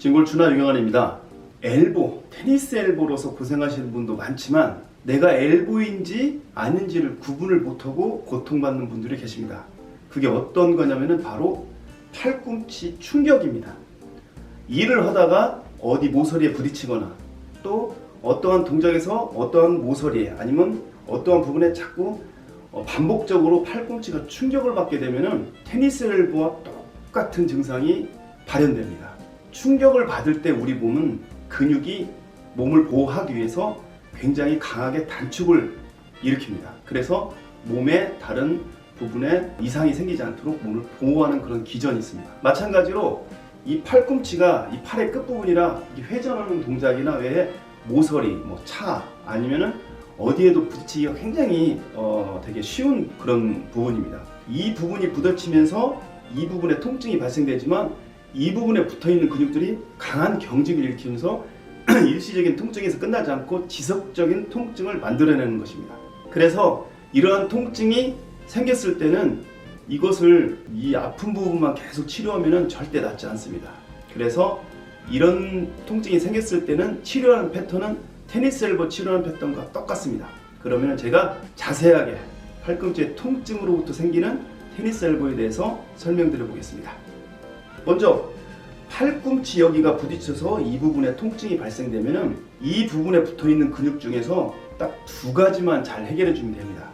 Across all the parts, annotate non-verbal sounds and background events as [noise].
진골추나 유경환입니다. 엘보, 테니스 엘보로서 고생하시는 분도 많지만 내가 엘보인지 아닌지를 구분을 못하고 고통받는 분들이 계십니다. 그게 어떤 거냐면은 바로 팔꿈치 충격입니다. 일을 하다가 어디 모서리에 부딪히거나 또 어떠한 동작에서 어떠한 모서리에 아니면 어떠한 부분에 자꾸 어, 반복적으로 팔꿈치가 충격을 받게 되면은 테니스 엘보와 똑같은 증상이 발현됩니다. 충격을 받을 때 우리 몸은 근육이 몸을 보호하기 위해서 굉장히 강하게 단축을 일으킵니다. 그래서 몸의 다른 부분에 이상이 생기지 않도록 몸을 보호하는 그런 기전이 있습니다. 마찬가지로 이 팔꿈치가 이 팔의 끝부분이라 이 회전하는 동작이나 외에 모서리, 뭐 차 아니면은 어디에도 부딪히기가 굉장히 어, 되게 쉬운 그런 부분입니다. 이 부분이 부딪히면서 이 부분에 통증이 발생되지만 이 부분에 붙어 있는 근육들이 강한 경직을 일으키면서 [clears throat] 일시적인 통증에서 끝나지 않고 지속적인 통증을 만들어내는 것입니다. 그래서 이러한 통증이 생겼을 때는 이것을 이 아픈 부분만 계속 치료하면 절대 낫지 않습니다. 그래서 이런 통증이 생겼을 때는 치료하는 패턴은 테니스 엘보 치료하는 패턴과 똑같습니다. 그러면 제가 자세하게 팔꿈치의 통증으로부터 생기는 테니스 엘보에 대해서 설명드려 보겠습니다. 먼저 팔꿈치 여기가 부딪혀서 이 부분에 통증이 발생되면은 이 부분에 붙어 있는 근육 중에서 딱 두 가지만 잘 해결해 주면 됩니다.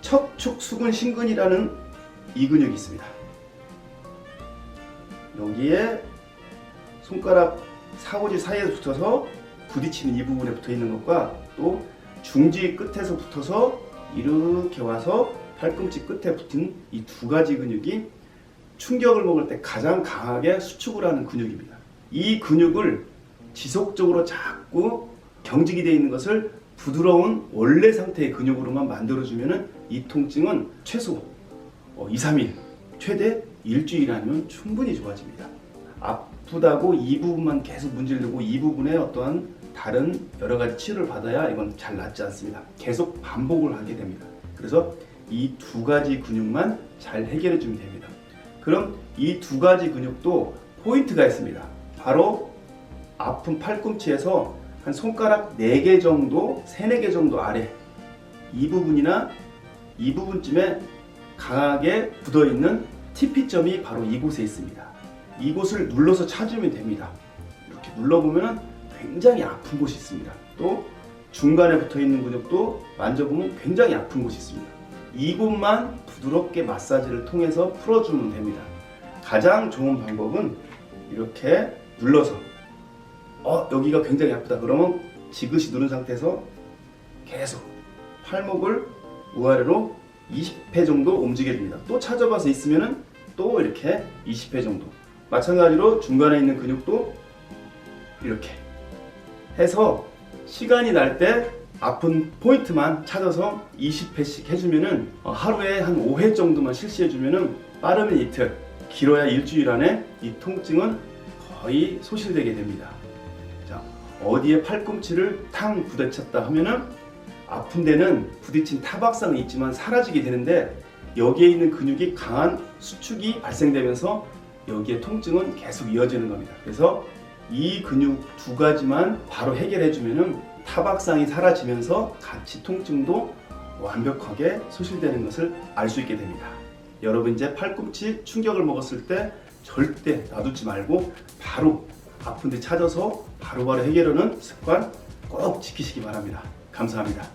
척축 수근 신근이라는 이 근육이 있습니다. 여기에 손가락 사고지 사이에 붙어서 부딪히는 이 부분에 붙어 있는 것과 또 중지 끝에서 붙어서 이렇게 와서 팔꿈치 끝에 붙은 이 두 가지 근육이 충격을 먹을 때 가장 강하게 수축을 하는 근육입니다. 이 근육을 지속적으로 자꾸 경직이 되어 있는 것을 부드러운 원래 상태의 근육으로만 만들어주면 이 통증은 최소 2, 3일, 최대 일주일 아니면 충분히 좋아집니다. 아프다고 이 부분만 계속 문질르고 이 부분에 어떠한 다른 여러 가지 치료를 받아야 이건 잘 낫지 않습니다. 계속 반복을 하게 됩니다. 그래서 이 두 가지 근육만 잘 해결해 주면 됩니다. 그럼 이 두 가지 근육도 포인트가 있습니다. 바로 아픈 팔꿈치에서 한 손가락 4개 정도, 3, 4개 정도 아래 이 부분이나 이 부분쯤에 강하게 굳어 있는 TP점이 바로 이곳에 있습니다. 이곳을 눌러서 찾으면 됩니다. 이렇게 눌러보면 굉장히 아픈 곳이 있습니다. 또 중간에 붙어 있는 근육도 만져보면 굉장히 아픈 곳이 있습니다. 이곳만 부드럽게 마사지를 통해서 풀어주면 됩니다. 가장 좋은 방법은 이렇게 눌러서 어 여기가 굉장히 아프다 그러면 지그시 누른 상태에서 계속 팔목을 우아래로 20회 정도 움직여 줍니다. 또 찾아봐서 있으면은 또 이렇게 20회 정도. 마찬가지로 중간에 있는 근육도 이렇게 해서 시간이 날 때 아픈 포인트만 찾아서 20회씩 해주면은 어, 하루에 한 5회 정도만 실시해주면은 빠르면 이틀, 길어야 일주일 안에 이 통증은 거의 소실되게 됩니다. 자, 어디에 팔꿈치를 탕 부딪혔다 하면은 아픈 데는 부딪힌 타박상이 있지만 사라지게 되는데 여기에 있는 근육이 강한 수축이 발생되면서 여기에 통증은 계속 이어지는 겁니다. 그래서 이 근육 두 가지만 바로 해결해 주면은 타박상이 사라지면서 같이 통증도 완벽하게 소실되는 것을 알 수 있게 됩니다. 여러분 이제 팔꿈치 충격을 먹었을 때 절대 놔두지 말고 바로 아픈 데 찾아서 바로바로 해결하는 습관 꼭 지키시기 바랍니다. 감사합니다.